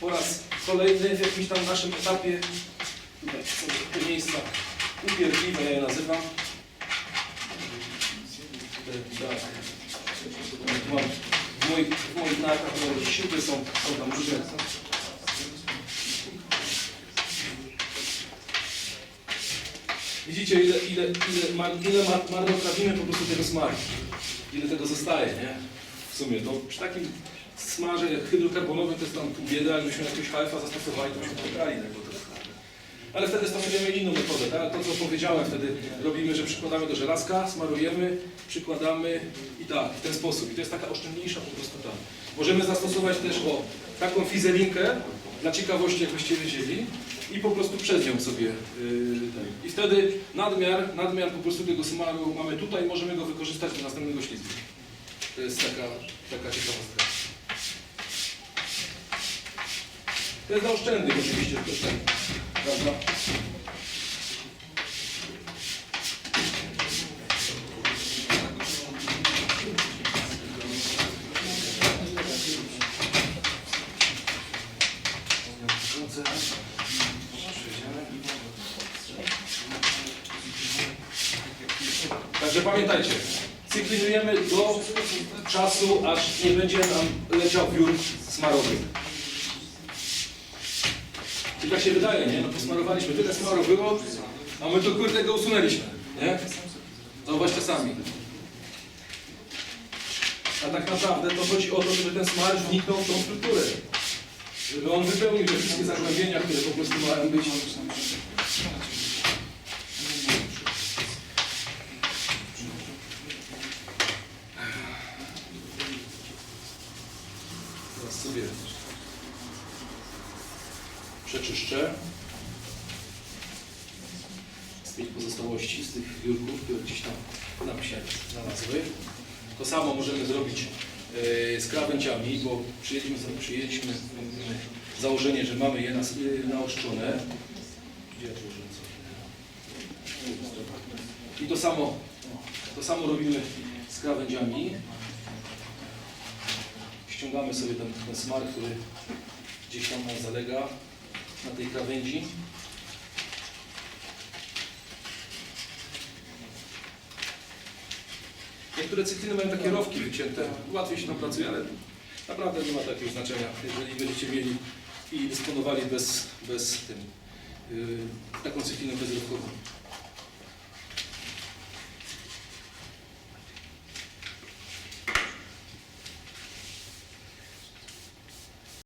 po raz kolejny w jakimś tam naszym etapie, tutaj są te miejsca upierdliwe, ja je nazywam. Tak. W moich, w moich narkach no, są, są tam różne. Widzicie, ile, ile, ile, ile mar, marnotrawimy po prostu tego smaru. Ile tego zostaje, nie? W sumie, to przy takim smarze hydrokarbonowym to jest tam pół biedy, ale byśmy jakiegoś HF-a zastosowali, to byśmy pograli tego trochę. Ale wtedy stosujemy inną metodę, tak? To co powiedziałem wtedy robimy, że przykładamy do żelazka, smarujemy, przykładamy i tak, w ten sposób. I to jest taka oszczędniejsza po prostu tam. Możemy zastosować też o taką fizelinkę, dla ciekawości jakbyście wiedzieli, i po prostu przez nią sobie yy. I wtedy nadmiar, nadmiar po prostu tego smaru mamy tutaj, możemy go wykorzystać do następnego ślizgu. To jest taka, taka ciekawostka. To jest oszczędnych oczywiście tak, prawda? Także pamiętajcie, cyklinujemy do czasu, aż nie będzie nam leciał wiór smarowy. I tak się wydaje, nie? No posmarowaliśmy, tyle smaru było, a my tu kurde go usunęliśmy, nie? Zauważcie sami. A tak naprawdę to chodzi o to, żeby ten smar wniknął w tą strukturę. Żeby on wypełnił te wszystkie zagłębienia, które po prostu mają być. Teraz sobie przeczyszczę tych pozostałości, z tych wiórków, które gdzieś tam nam się znalazły. To samo możemy zrobić e, z krawędziami, bo przyjęliśmy, przyjęliśmy mm, założenie, że mamy je e, naoszczone. I to samo, to samo robimy z krawędziami. Ściągamy sobie ten, ten smar, który gdzieś tam nam zalega na tej krawędzi. Niektóre cykliny mają takie rowki wycięte. Łatwiej się tam pracuje, ale naprawdę nie ma takiego znaczenia, jeżeli będziecie mieli i dysponowali bez, bez tym, yy, taką cykliną bezrowkową.